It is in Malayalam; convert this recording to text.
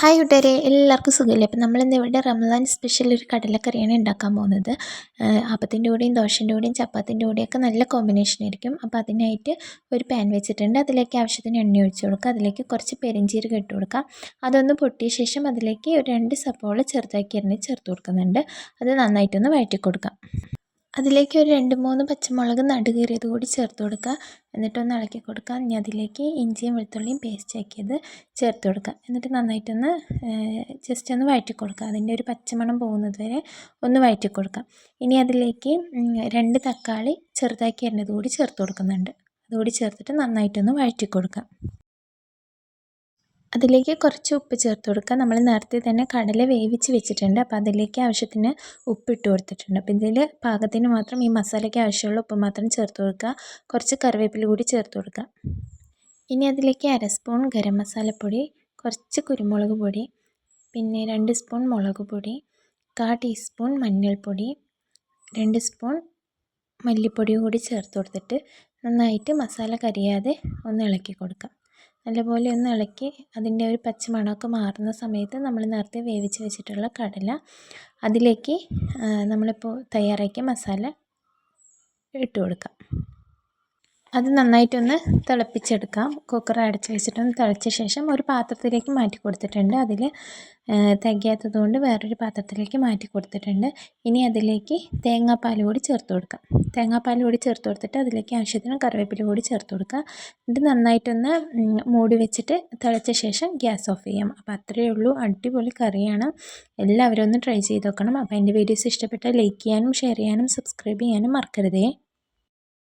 ഹായ് കൂട്ടുകാരെ എല്ലാവർക്കും സുഖമില്ലേ? അപ്പം നമ്മളിന്ന് ഇവിടെ റംസാൻ സ്പെഷ്യൽ ഒരു കടലക്കറിയാണ് ഉണ്ടാക്കാൻ പോകുന്നത്. അപ്പത്തിന്റെ കൂടെയും ദോശന്റെ കൂടെയും ചപ്പാത്തിന്റെ കൂടെയൊക്കെ നല്ല കോമ്പിനേഷൻ ആയിരിക്കും. അപ്പോൾ അതിനായിട്ട് ഒരു പാൻ വെച്ചിട്ടുണ്ട്. അതിലേക്ക് ആവശ്യത്തിന് എണ്ണ ഒഴിച്ചു കൊടുക്കുക. അതിലേക്ക് കുറച്ച് പെരിഞ്ചീരകം ഇട്ട് കൊടുക്കുക. അതൊന്ന് പൊട്ടിയ ശേഷം അതിലേക്ക് ഒരു രണ്ട് സപ്പോള ചെറുതാക്കി എറിഞ്ഞ് ചേർത്ത് കൊടുക്കുന്നുണ്ട്. അത് നന്നായിട്ടൊന്ന് വഴറ്റി കൊടുക്കാം അതിലേക്ക് ഒരു രണ്ട് മൂന്ന് പച്ചമുളക് നടുകീറിയത് കൂടി ചേർത്ത് കൊടുക്കുക. എന്നിട്ടൊന്ന് ഇളക്കി കൊടുക്കുക. ഇനി അതിലേക്ക് ഇഞ്ചിയും വെളുത്തുള്ളിയും പേസ്റ്റ് ആക്കിയത് ചേർത്ത് കൊടുക്കുക. എന്നിട്ട് നന്നായിട്ടൊന്ന് ജസ്റ്റ് ഒന്ന് വഴറ്റി കൊടുക്കുക. അതിന്റെ ഒരു പച്ചമണം പോകുന്നത് വരെ ഒന്ന് വഴറ്റി കൊടുക്കുക. ഇനി അതിലേക്ക് രണ്ട് തക്കാളി ചെറുതാക്കി എണ്ണത് കൂടി ചേർത്ത് കൊടുക്കുന്നുണ്ട്. അതുകൂടി ചേർത്തിട്ട് നന്നായിട്ടൊന്ന് വഴറ്റി കൊടുക്കുക. അതിലേക്ക് കുറച്ച് ഉപ്പ് ചേർത്ത് കൊടുക്കുക. നമ്മൾ നേരത്തെ തന്നെ കടല വേവിച്ച് വെച്ചിട്ടുണ്ട്. അപ്പോൾ അതിലേക്ക് ആവശ്യത്തിന് ഉപ്പ് ഇട്ട് കൊടുത്തിട്ടുണ്ട്. അപ്പോൾ ഇതിൽ പാകത്തിന് മാത്രം ഈ മസാലയ്ക്ക് ആവശ്യമുള്ള ഉപ്പ് മാത്രം ചേർത്ത് കൊടുക്കുക. കുറച്ച് കറിവേപ്പില കൂടി ചേർത്ത് കൊടുക്കുക. ഇനി അതിലേക്ക് അര സ്പൂൺ ഗരം മസാലപ്പൊടി കുറച്ച് കുരുമുളക് പൊടി പിന്നെ രണ്ട് സ്പൂൺ മുളക് പൊടി കാ ടീസ്പൂൺ മഞ്ഞൾപ്പൊടി രണ്ട് സ്പൂൺ മല്ലിപ്പൊടിയും കൂടി ചേർത്ത് കൊടുത്തിട്ട് നന്നായിട്ട് മസാല കരിയാതെ ഒന്ന് ഇളക്കി കൊടുക്കാം നല്ലപോലെ ഒന്ന് ഇളക്കി അതിന്റെ ഒരു പച്ച മണമൊക്കെ മാറുന്ന സമയത്ത് നമ്മൾ നേരത്തെ വേവിച്ച് വെച്ചിട്ടുള്ള കടല അതിലേക്ക് നമ്മളിപ്പോൾ തയ്യാറാക്കിയ മസാല ഇട്ട് കൊടുക്കാം. അത് നന്നായിട്ടൊന്ന് തിളപ്പിച്ചെടുക്കാം. കുക്കർ അടച്ച് വെച്ചിട്ടൊന്ന് തിളച്ച ശേഷം ഒരു പാത്രത്തിലേക്ക് മാറ്റി കൊടുത്തിട്ടുണ്ട്. അതിൽ തികയാത്തത് കൊണ്ട് വേറൊരു പാത്രത്തിലേക്ക് മാറ്റി കൊടുത്തിട്ടുണ്ട്. ഇനി അതിലേക്ക് തേങ്ങാപ്പാൽ കൂടി ചേർത്ത് കൊടുക്കാം. തേങ്ങാപ്പാൽ കൂടി ചേർത്ത് കൊടുത്തിട്ട് അതിലേക്ക് ആവശ്യത്തിന് കറിവേപ്പില കൂടി ചേർത്ത് കൊടുക്കുക ഇത് നന്നായിട്ടൊന്ന് മൂടി വെച്ചിട്ട് തിളച്ച ശേഷം ഗ്യാസ് ഓഫ് ചെയ്യാം. അപ്പോൾ അത്രയേ ഉള്ളൂ. അടിപൊളി കറിയാണ്. എല്ലാവരും ഒന്ന് ട്രൈ ചെയ്ത് നോക്കണം. അപ്പോൾ എന്റെ വീഡിയോസ് ഇഷ്ടപ്പെട്ടാൽ ലൈക്ക് ചെയ്യാനും ഷെയർ ചെയ്യാനും സബ്സ്ക്രൈബ് ചെയ്യാനും മറക്കരുതേ.